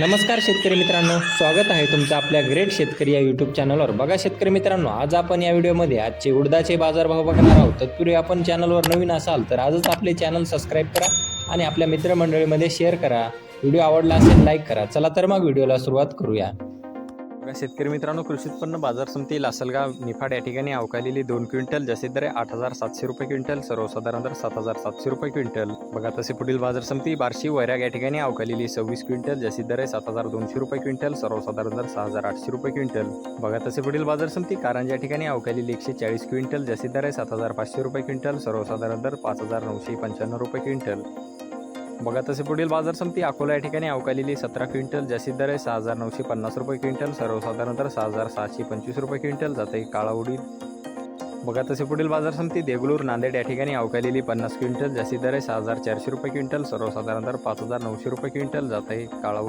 नमस्कार शेतकरी मित्रांनो स्वागत आहे तुमचं आपल्या ग्रेट शेतकरी या यूट्यूब चॅनलवर बघा शेतकरी मित्रांनो आज आपण या व्हिडिओमध्ये आजचे उडदाचे बाजारभाव बघणार आहोत. तत्पूर्वी आपण चॅनलवर नवीन असाल तर आजच आपले चॅनल सबस्क्राईब करा आणि आपल्या मित्रमंडळीमध्ये शेअर करा. व्हिडिओ आवडला असेल लाईक करा. चला तर मग व्हिडिओला सुरुवात करूया. बघा शेतकरी मित्रांनो कृषी उत्पन्न बाजार समिती लासलगाव निफाड या ठिकाणी अवकालेली दोन क्विंटल जसे दर आहे आठ हजार सातशे रुपये क्विंटल सर्वसाधारण दर सात हजार सातशे रुपये क्विंटल. बघा तसे पुढील बाजार समिती बार्शी वैराग या ठिकाणी अवकालेली सव्वीस क्विंटल जसे दर आहे सात हजार दोनशे रुपये क्विंटल सर्वसाधारण दर सहा हजार आठशे रुपये क्विंटल. बघा तसे पुढील बाजार समिती कारंजा या ठिकाणी अवकालेली एकशे चाळीस क्विंटल जसे दर आहे सात हजार पाचशे रुपये क्विंटल सर्वसाधारण दर पाच हजार नऊशे पंच्याण्णव रुपये क्विंटल. बघा तसे पुढील बाजार समिती अकोला या ठिकाणी अवकालेली सतरा क्विंटल जास्तीत दर आहे सहा हजार नऊशे पन्नास रुपये क्विंटल सर्वसाधारण दर सहा हजार सहाशे पंचवीस रुपये क्विंटल जाते काळा उडीद. बघा तसे पुढील बाजार समिती देगलूर नांदेड या ठिकाणी अवकालेली पन्नास क्विंटल जास्तीत दर आहे सहा हजार चारशे रुपये क्विंटल सर्वसाधारण दर पाच हजार नऊशे रुपये क्विंटल जात आहे काळा